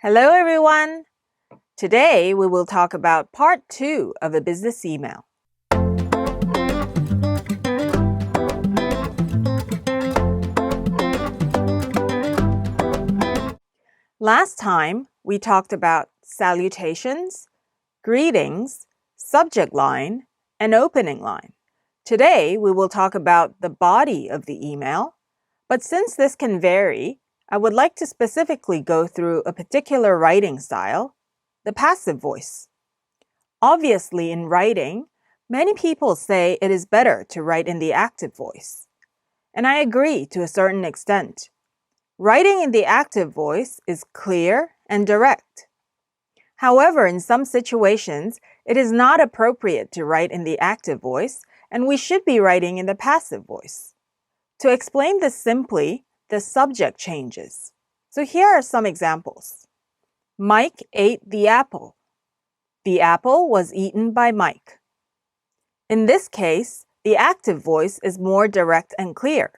Hello, everyone. Today we will talk about part two of a business email. Last time we talked about salutations, greetings, subject line, and opening line. Today we will talk about the body of the email, but since this can vary, I would like to specifically go through a particular writing style, the passive voice. Obviously, in writing, many people say it is better to write in the active voice. And I agree to a certain extent. Writing in the active voice is clear and direct. However, in some situations, it is not appropriate to write in the active voice, and we should be writing in the passive voice. To explain this simply, the subject changes. So here are some examples. Mike ate the apple. The apple was eaten by Mike. In this case, the active voice is more direct and clear.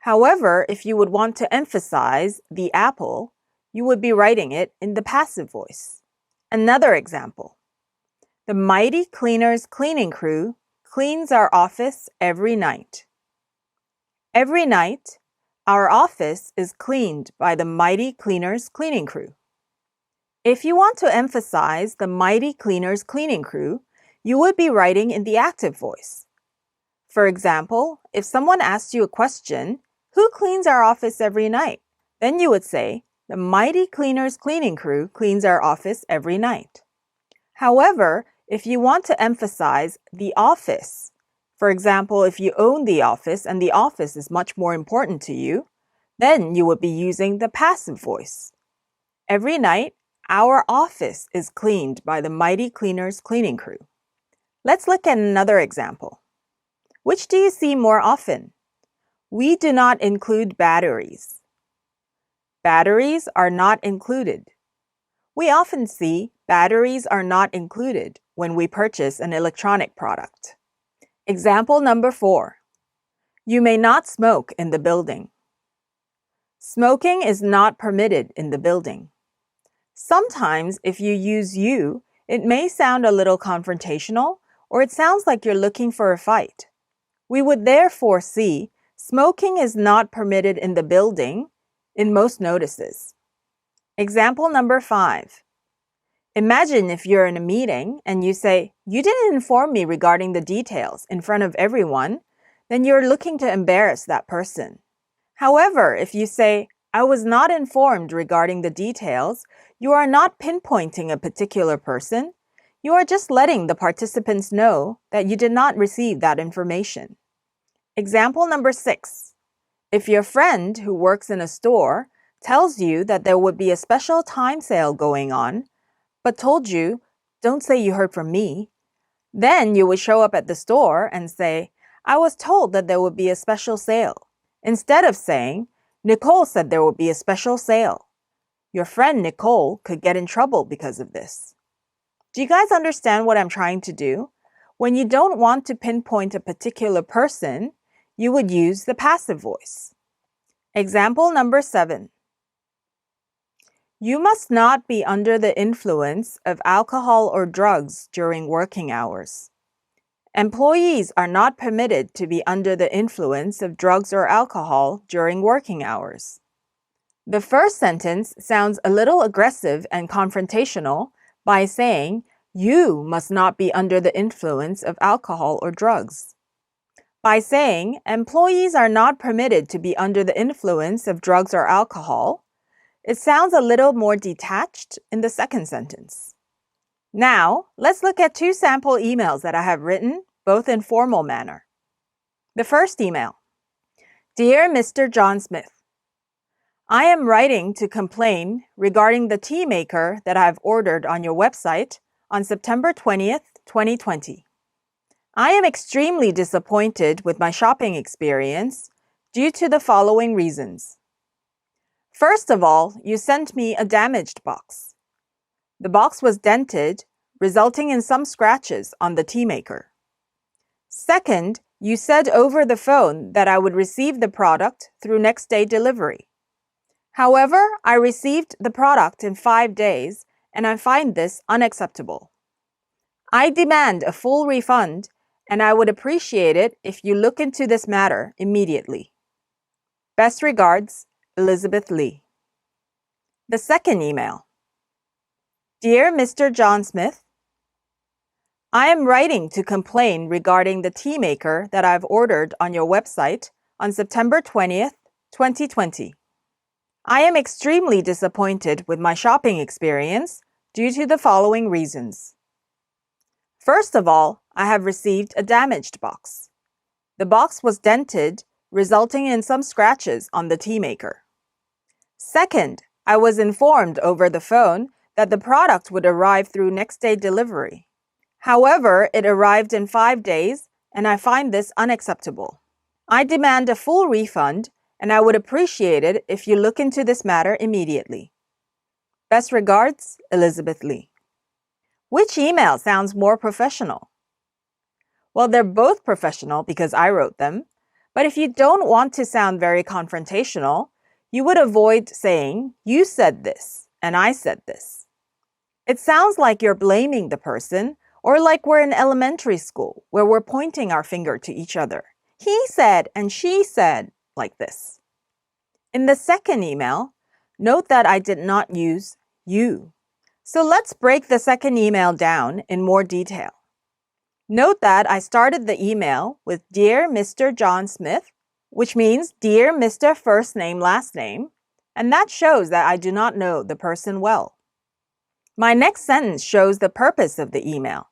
However, if you would want to emphasize the apple, you would be writing it in the passive voice. Another example. The mighty cleaners cleaning crew cleans our office every night. Every night, our office is cleaned by the Mighty Cleaners cleaning crew. If you want to emphasize the Mighty Cleaners cleaning crew, you would be writing in the active voice. For example, if someone asked you a question, Who cleans our office every night? Then you would say, The Mighty Cleaners cleaning crew cleans our office every night. However, if you want to emphasize the office, for example, if you own the office and the office is much more important to you, then you would be using the passive voice. Every night, our office is cleaned by the Mighty Cleaners cleaning crew. Let's look at another example. Which do you see more often? We do not include batteries. Batteries are not included. We often see batteries are not included when we purchase an electronic product. Example number four. You may not smoke in the building. Smoking is not permitted in the building. Sometimes if you use you, it may sound a little confrontational or it sounds like you're looking for a fight. We would therefore see smoking is not permitted in the building in most notices. Example number five. Imagine if you're in a meeting and you say, You didn't inform me regarding the details in front of everyone, then you're looking to embarrass that person. However, if you say, I was not informed regarding the details, you are not pinpointing a particular person. You are just letting the participants know that you did not receive that information. Example number six. If your friend who works in a store tells you that there would be a special time sale going on, but told you, don't say you heard from me. Then you would show up at the store and say, I was told that there would be a special sale. Instead of saying, Nicole said there would be a special sale. Your friend Nicole could get in trouble because of this. Do you guys understand what I'm trying to do? When you don't want to pinpoint a particular person, you would use the passive voice. Example number seven. You must not be under the influence of alcohol or drugs during working hours. Employees are not permitted to be under the influence of drugs or alcohol during working hours. The first sentence sounds a little aggressive and confrontational by saying, You must not be under the influence of alcohol or drugs. By saying, Employees are not permitted to be under the influence of drugs or alcohol, it sounds a little more detached in the second sentence. Now, let's look at two sample emails that I have written, both in formal manner. The first email Dear Mr. John Smith, I am writing to complain regarding the tea maker that I have ordered on your website on September 20th, 2020. I am extremely disappointed with my shopping experience due to the following reasons. First of all, you sent me a damaged box. The box was dented, resulting in some scratches on the tea maker. Second, you said over the phone that I would receive the product through next day delivery. However, I received the product in five days and I find this unacceptable. I demand a full refund and I would appreciate it if you look into this matter immediately. Best regards, Elizabeth Lee. The second email Dear Mr. John Smith, I am writing to complain regarding the tea maker that I've ordered on your website on September 20th, 2020. I am extremely disappointed with my shopping experience due to the following reasons. First of all, I have received a damaged box. The box was dented, resulting in some scratches on the tea maker. Second, I was informed over the phone that the product would arrive through next day delivery. However, it arrived in five days, and I find this unacceptable. I demand a full refund and I would appreciate it if you look into this matter immediately. Best regards, Elizabeth Lee. Which email sounds more professional? Well, they're both professional because I wrote them, but if you don't want to sound very confrontational, you would avoid saying, You said this, and I said this. It sounds like you're blaming the person, or like we're in elementary school where we're pointing our finger to each other. He said, and she said, like this. In the second email, note that I did not use you. So let's break the second email down in more detail. Note that I started the email with Dear Mr. John Smith, which means Dear Mr. First Name Last Name, and that shows that I do not know the person well. My next sentence shows the purpose of the email.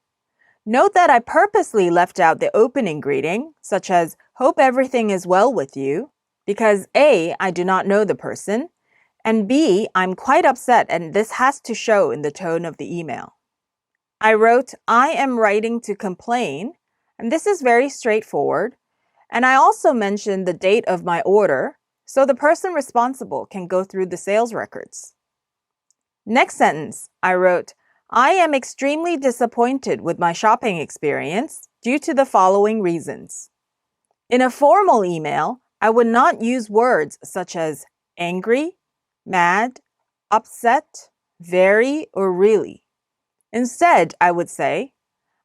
Note that I purposely left out the opening greeting, such as Hope everything is well with you, because A, I do not know the person, and B, I'm quite upset and this has to show in the tone of the email. I wrote, I am writing to complain, and this is very straightforward. And I also mentioned the date of my order so the person responsible can go through the sales records. Next sentence, I wrote, I am extremely disappointed with my shopping experience due to the following reasons. In a formal email, I would not use words such as angry, mad, upset, very, or really. Instead, I would say,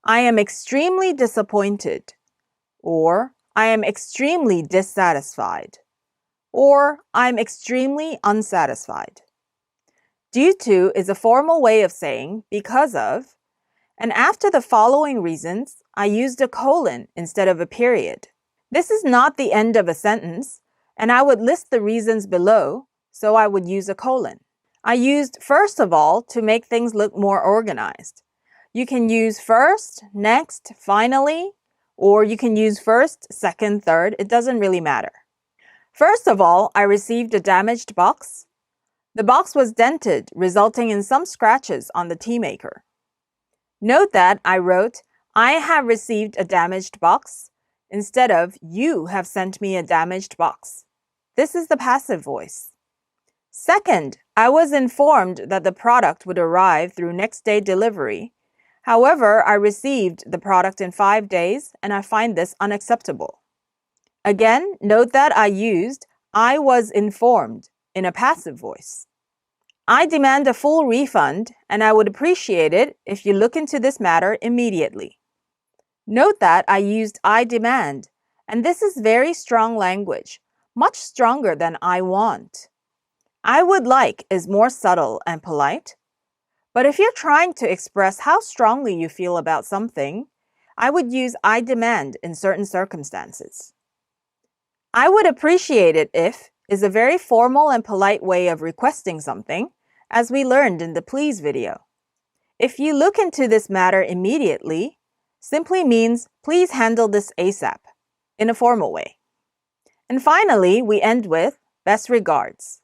I am extremely disappointed, or I am extremely dissatisfied, or I'm extremely unsatisfied. Due to is a formal way of saying because of, and after the following reasons, I used a colon instead of a period. This is not the end of a sentence, and I would list the reasons below, so I would use a colon. I used first of all to make things look more organized. You can use first, next, finally, or you can use first, second, third. It doesn't really matter. First of all, I received a damaged box. The box was dented, resulting in some scratches on the tea maker. Note that I wrote, I have received a damaged box instead of you have sent me a damaged box. This is the passive voice. Second, I was informed that the product would arrive through next day delivery. However, I received the product in five days and I find this unacceptable. Again, note that I used I was informed in a passive voice. I demand a full refund and I would appreciate it if you look into this matter immediately. Note that I used I demand, and this is very strong language, much stronger than I want. I would like is more subtle and polite. But if you're trying to express how strongly you feel about something, I would use I demand in certain circumstances. I would appreciate it if is a very formal and polite way of requesting something, as we learned in the please video. If you look into this matter immediately, simply means please handle this ASAP in a formal way. And finally, we end with best regards.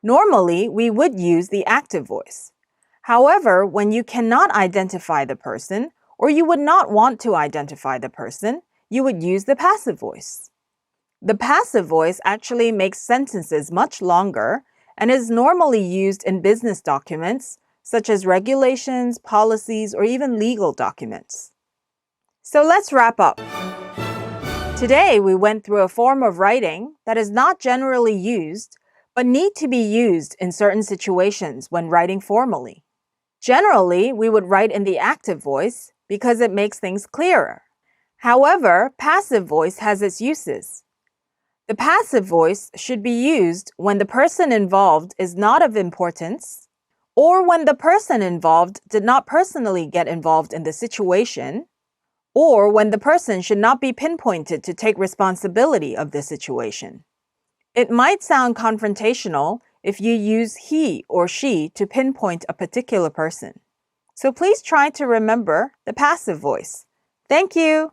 Normally, we would use the active voice. However, when you cannot identify the person or you would not want to identify the person, you would use the passive voice. The passive voice actually makes sentences much longer and is normally used in business documents such as regulations, policies, or even legal documents. So let's wrap up. Today, we went through a form of writing that is not generally used, but need to be used in certain situations when writing formally. Generally, we would write in the active voice because it makes things clearer. However, passive voice has its uses. The passive voice should be used when the person involved is not of importance or when the person involved did not personally get involved in the situation or when the person should not be pinpointed to take responsibility of the situation. It might sound confrontational if you use he or she to pinpoint a particular person. So please try to remember the passive voice. Thank you.